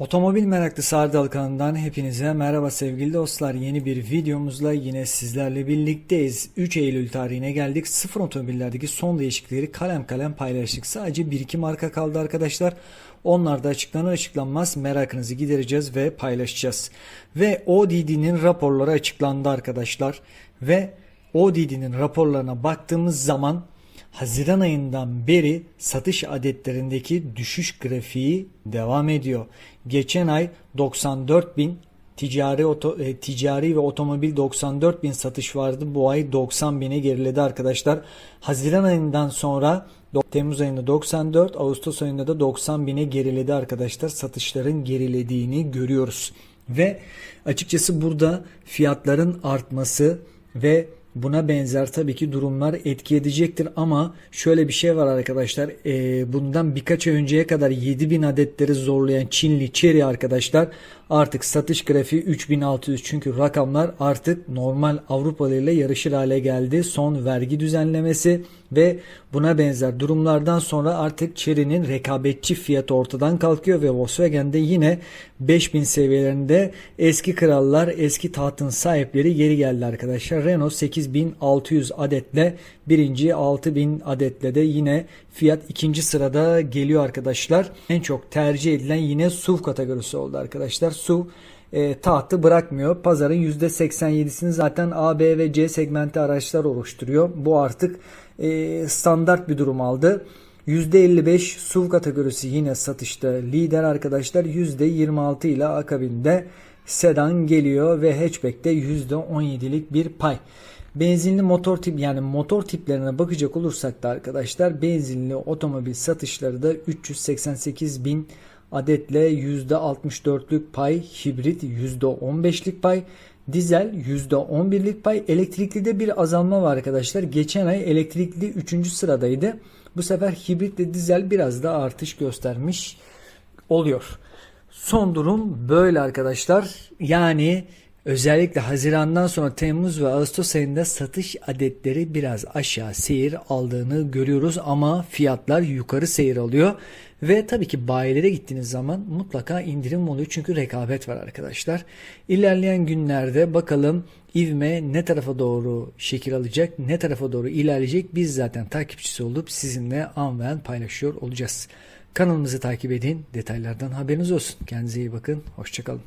Otomobil meraklısı Ardal kanalından hepinize merhaba sevgili dostlar. Yeni bir videomuzla yine sizlerle birlikteyiz. 3 Eylül tarihine geldik. Sıfır otomobillerdeki son değişiklikleri kalem kalem paylaştık. Sadece 1-2 marka kaldı arkadaşlar. Onlar da açıklanır açıklanmaz merakınızı gidereceğiz ve paylaşacağız. Ve ODD'nin raporları açıklandı arkadaşlar. Ve ODD'nin raporlarına baktığımız zaman Haziran ayından beri satış adetlerindeki düşüş grafiği devam ediyor. Geçen ay 94 bin ticari oto, e, ticari ve otomobil 94 bin satış vardı. Bu ay 90 bine geriledi arkadaşlar. Haziran ayından sonra Temmuz ayında 94, Ağustos ayında da 90 bine geriledi arkadaşlar. Satışların gerilediğini görüyoruz. Ve açıkçası burada fiyatların artması ve Buna benzer tabii ki durumlar etki edecektir ama şöyle bir şey var arkadaşlar. Ee, bundan birkaç ay önceye kadar 7000 adetleri zorlayan Çinli Cherry arkadaşlar artık satış grafiği 3600 çünkü rakamlar artık normal Avrupalı ile yarışır hale geldi. Son vergi düzenlemesi ve buna benzer durumlardan sonra artık Chery'nin rekabetçi fiyatı ortadan kalkıyor ve Volkswagen'de yine 5000 seviyelerinde eski krallar, eski tahtın sahipleri geri geldi arkadaşlar. Renault 8600 adetle birinci 6000 adetle de yine fiyat ikinci sırada geliyor arkadaşlar. En çok tercih edilen yine SUV kategorisi oldu arkadaşlar. SUV e, tahtı bırakmıyor. Pazarın %87'sini zaten A, B ve C segmenti araçlar oluşturuyor. Bu artık e, standart bir durum aldı. %55 SUV kategorisi yine satışta lider arkadaşlar. %26 ile akabinde sedan geliyor ve hatchback'te %17'lik bir pay. Benzinli motor tip yani motor tiplerine bakacak olursak da arkadaşlar benzinli otomobil satışları da 388 bin adetle %64'lük pay, hibrit %15'lik pay, dizel %11'lik pay, elektrikli de bir azalma var arkadaşlar. Geçen ay elektrikli 3. sıradaydı. Bu sefer hibrit ve dizel biraz da artış göstermiş oluyor. Son durum böyle arkadaşlar. Yani özellikle Haziran'dan sonra Temmuz ve Ağustos ayında satış adetleri biraz aşağı seyir aldığını görüyoruz ama fiyatlar yukarı seyir alıyor. Ve tabii ki bayilere gittiğiniz zaman mutlaka indirim oluyor çünkü rekabet var arkadaşlar. İlerleyen günlerde bakalım ivme ne tarafa doğru şekil alacak, ne tarafa doğru ilerleyecek biz zaten takipçisi olup sizinle an ve an paylaşıyor olacağız. Kanalımızı takip edin, detaylardan haberiniz olsun. Kendinize iyi bakın, hoşçakalın.